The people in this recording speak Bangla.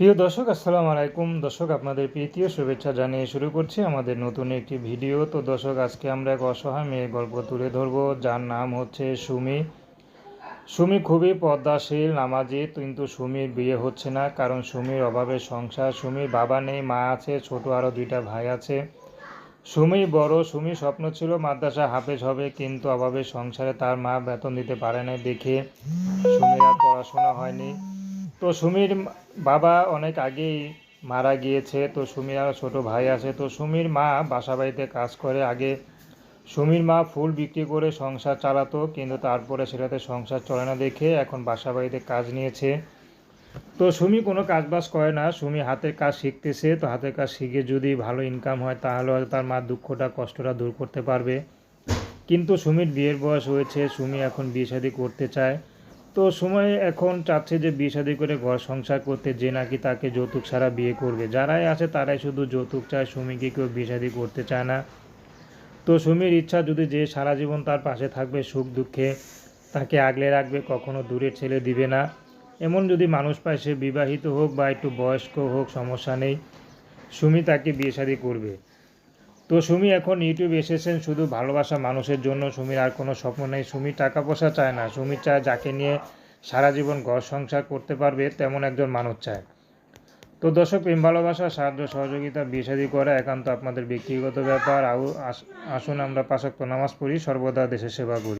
প্রিয় দর্শক, আসসালামু আলাইকুম। দর্শক, আপনাদের প্রীতীয় শুভেচ্ছা জানিয়ে শুরু করছি আমাদের নতুন একটি ভিডিও। তো দর্শক, আজকে আমরা এক অসহায় মেয়ের গল্প তুলে ধরব, যার নাম হচ্ছে সুমি। সুমি খুবই পদ্মাশীল, নামাজি, কিন্তু সুমির বিয়ে হচ্ছে না, কারণ সুমির অভাবে সংসার, সুমির বাবা নেই, মা আছে, ছোট আরও দুইটা ভাই আছে। সুমি বড় সুমি স্বপ্ন ছিল মাদ্রাসা হাফেজ হবে, কিন্তু অভাবে সংসারে তার মা বেতন দিতে পারে না দেখে সুমির আর পড়াশোনা হয়নি। তো সুমির বাবা অনেক আগেই মারা গিয়েছে, তো সুমির আর ছোটো ভাই আছে, তো সুমির মা বাসা বাড়িতে কাজ করে। আগে সুমির মা ফুল বিক্রি করে সংসার চালাতো, কিন্তু তারপরে সেটাতে সংসার চলে না দেখে এখন বাসা বাড়িতে কাজ নিয়েছে। তো সুমি কোনো কাজ বাজ করে না, সুমি হাতের কাজ শিখতেছে, তো হাতের কাজ শিখে যদি ভালো ইনকাম হয়, তাহলে হয়তো তার মা দুঃখটা, কষ্টটা দূর করতে পারবে। কিন্তু সুমির বিয়ের বয়স হয়েছে, সুমি এখন বিয়ে শাদী করতে চায়। তো সময় এখন চাচ্ছে যে বিয়ে শাদী করে ঘর সংসার করতে, যে নাকি তাকে যৌতুক ছাড়া বিয়ে করবে। যারাই আছে তারাই শুধু যৌতুক চায়, সুমিকে কেউ বিয়ে করতে চায় না। তো সুমির ইচ্ছা যদি যে সারা জীবন তার পাশে থাকবে, সুখ দুঃখে তাকে আগলে রাখবে, কখনো দূরের ছেলে দিবে না। এমন যদি মানুষ পায় সে বিবাহিত হোক বা একটু বয়স্ক হোক, সমস্যা নেই। সুমি তাকে বিয়ে শাদী করবে। তো সুমি, এখন ইউটিউবে এসেছেন শুধু ভালোবাসা মানুষের জন্য। সুমির আর কোনো স্বপ্ন নেই। সুমি টাকা পয়সা চায় না। সুমি চায় যাকে নিয়ে সারা জীবন ঘর সংসার করতে পারবে, তেমন একজন মানুষ চায়। তো দর্শক, প্রেম, ভালোবাসা, সাহায্য, সহযোগিতা বিষাদি করা একান্ত আপনাদের ব্যক্তিগত ব্যাপার। আসুন আমরা পাশাক্ত নামাজ পড়ি, সর্বদা দেশের সেবা করি।